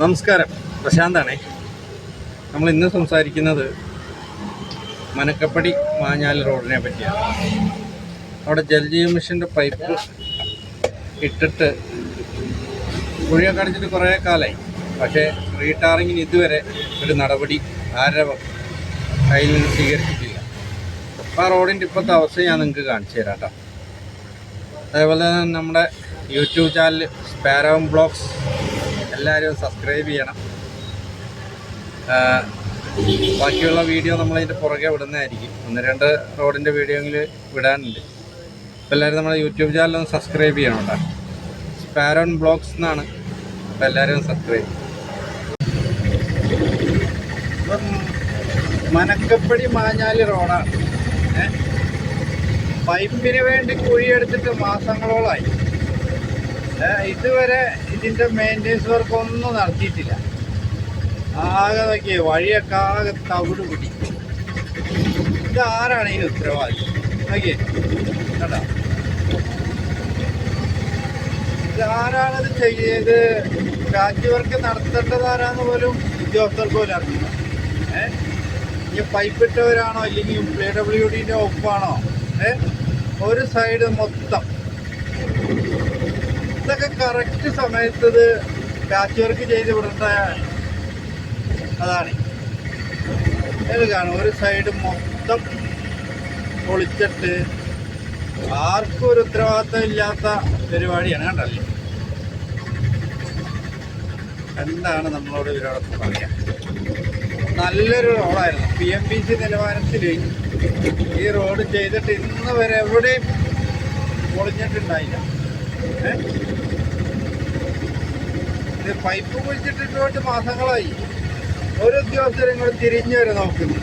നമസ്കാരം. പ്രശാന്താണേ. നമ്മൾ ഇന്ന് സംസാരിക്കുന്നത് മനക്കപ്പടി മാഞ്ഞാൽ റോഡിനെ പറ്റിയാണ്. അവിടെ ജലജീവ മിഷന്റെ പൈപ്പ് ഇട്ടിട്ട് കുഴിയൊക്കെ അടിച്ചിട്ട് കുറേ കാലമായി പക്ഷേ റീടാറിങ്ങിന് ഇതുവരെ ഒരു നടപടി ആരുടെ കയ്യിൽ നിന്ന് സ്വീകരിച്ചിട്ടില്ല. അപ്പോൾ ആ റോഡിന്റെ ഇപ്പോഴത്തെ അവസ്ഥ ഞാൻ നിങ്ങൾക്ക് കാണിച്ചു തരാം കേട്ടോ അതേപോലെ തന്നെ നമ്മുടെ യൂട്യൂബ് ചാനൽ സ്പാരോം ബ്ലോഗ്സ് എല്ലാവരും സബ്സ്ക്രൈബ് ചെയ്യണം. ബാക്കിയുള്ള വീഡിയോ നമ്മളതിന്റെ പുറകെ വിടുന്നതായിരിക്കും. ഒന്ന് രണ്ട് റോഡിന്റെ വീഡിയോയിൽ വിടാനുണ്ട്. അപ്പോൾ എല്ലാവരും നമ്മുടെ യൂട്യൂബ് ചാനൽ ഒന്ന് സബ്സ്ക്രൈബ് ചെയ്യണം കേട്ടോ. സ്പാരോൺ ബ്ലോഗ്സ് എന്നാണ്. അപ്പോൾ എല്ലാവരും സബ്സ്ക്രൈബ് മനക്കപ്പടി മാഞ്ഞാലി റോഡാണ്? പൈപ്പിന് വേണ്ടി കുഴിയെടുത്തിട്ട് മാസങ്ങളോളമായി ഇതുവരെ ഇതിന്റെ മെയിന്റെനൻസ് വർക്ക് ഒന്നും നടത്തിയിട്ടില്ല. ആകെ നോക്കിയേ വഴിയൊക്കെ ആകെ തവിട് പിടി ഇത് ആരാണ് ഇതിന് ഉത്തരവാദി നോക്കിയേ കേട്ടോ ഇത് ആരാണിത് ചെയ്ത് പാച്ച് വർക്ക് നടത്തേണ്ടത് ആരാന്ന് പോലും ഉദ്യോഗസ്ഥർക്ക് പോലും അറിയില്ല. ഏഹ് ഈ പൈപ്പ് ഇട്ടവരാണോ അല്ലെങ്കിൽ പി ഡബ്ല്യു ഡിന്റെ ഒപ്പാണോ? ഏഹ് ഒരു സൈഡ് മൊത്തം. ഇതൊക്കെ കറക്റ്റ് സമയത്ത് ഇത് പാച്ച് വർക്ക് ചെയ്ത് വിടേണ്ട അതാണ്. ഇത് കാണും ഒരു സൈഡ് മൊത്തം പൊളിച്ചിട്ട് ആർക്കും ഒരു ഉത്തരവാദിത്തം ഇല്ലാത്ത പരിപാടിയാണ് കണ്ടല്ലേ? എന്താണ് നമ്മളോട് ഇവരോടൊപ്പം പറയാം? നല്ലൊരു റോഡായിരുന്നു. പി എം ബി സി നിലവാരത്തിൽ ഈ റോഡ് ചെയ്തിട്ട് ഇന്ന് വരെ എവിടെയും പൊളിഞ്ഞിട്ടുണ്ടായില്ല? ഇത് പൈപ്പ് കുഴിച്ചിട്ടിട്ട് മാസങ്ങളായി. ഒരു ഉദ്യോഗസ്ഥരും കൂടെ തിരിഞ്ഞു വരെ നോക്കുന്നു.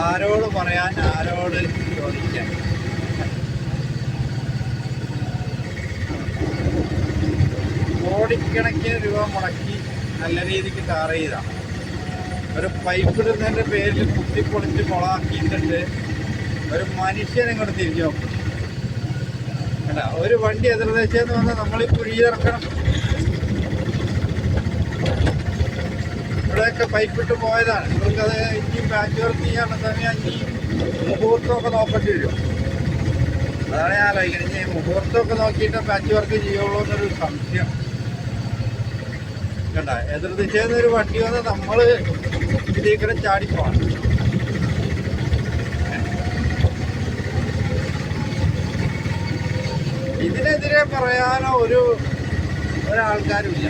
ആരോട് പറയാൻ ആരോട് ചോദിക്കാൻ? കോടിക്കണക്കിന് രൂപ മുടക്കി നല്ല രീതിക്ക് ടാർ ചെയ്താണ് ഒരു പൈപ്പ് ഇടുന്നതിന്റെ പേരിൽ കുത്തിപ്പൊളിച്ച് കൊളാക്കിയിട്ടുണ്ട് ഒരു മനുഷ്യനെ ഇങ്ങോട്ട് തിരിഞ്ഞു നോക്കും. അല്ല ഒരു വണ്ടി എതിർദേശെന്ന് പറഞ്ഞാൽ നമ്മൾ ഈ കുഴിയിറക്കണം. ഇവിടെയൊക്കെ പൈപ്പിട്ട് പോയതാണ്. ഇവർക്കത് ഇനി പാച്ച് വർക്ക് ചെയ്യാനുള്ള സമയം ഇനി മുഹൂർത്തമൊക്കെ നോക്കേണ്ടി വരും. അതാണ് ഞാൻ ആലോചിക്കുന്നത് ഇനി മുഹൂർത്തമൊക്കെ നോക്കിയിട്ട് പാച്ച് വർക്ക് ചെയ്യുള്ളൂ എന്നൊരു സംശയം. കണ്ട? എതിർദിശയിൽ ഒരു വണ്ടി വന്ന് നമ്മൾ ഇതിലേക്കിടെ ചാടിപ്പോണം ഇതിനെതിരെ പറയാനോ ഒരു ഒരാൾക്കാരുമില്ല.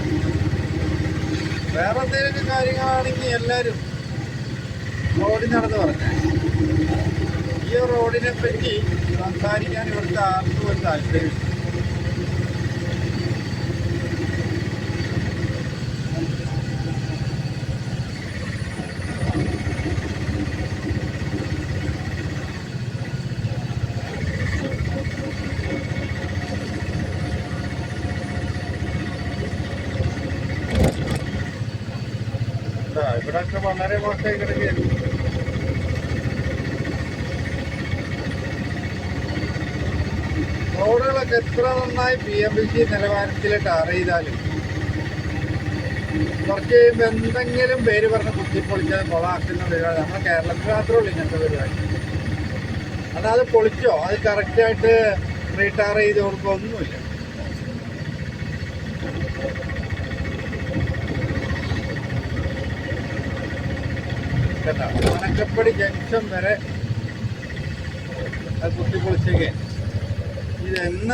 വേറെ എന്തെങ്കിലും കാര്യങ്ങളാണെങ്കിൽ എല്ലാവരും റോഡിൽ നടന്ന് പറഞ്ഞാൽ ഈ റോഡിനെ പറ്റി സംസാരിക്കാൻ ഇവിടുത്തെ ആർക്കും ഒരു താല്പര്യമില്ല. ഇവിടൊക്കെ വളരെ മോശമായി കിടക്കുകയാണ് റോഡുകളൊക്കെ എത്ര നന്നായി പി എം ബി സി നിലവാരത്തിൽ ടാർ ചെയ്താലും കുറച്ച് കഴിയുമ്പോൾ എന്തെങ്കിലും പേര് പറഞ്ഞ് കുത്തിപ്പൊളിച്ചത് കൊളാക്കുന്ന പരിപാടി. നമ്മുടെ കേരളത്തിൽ മാത്രമേ ഉള്ളൂ ഇങ്ങനത്തെ പരിപാടി. അല്ലാതെ പൊളിച്ചോ? അത് കറക്റ്റായിട്ട് റീടാർ ചെയ്ത് കൊടുക്കുക ഒന്നുമില്ല. കേട്ടോ. മനക്കപ്പടി ജംഗ്ഷൻ വരെ കുത്തിപ്പൊളിച്ചേക്കെ ഇത് എന്ന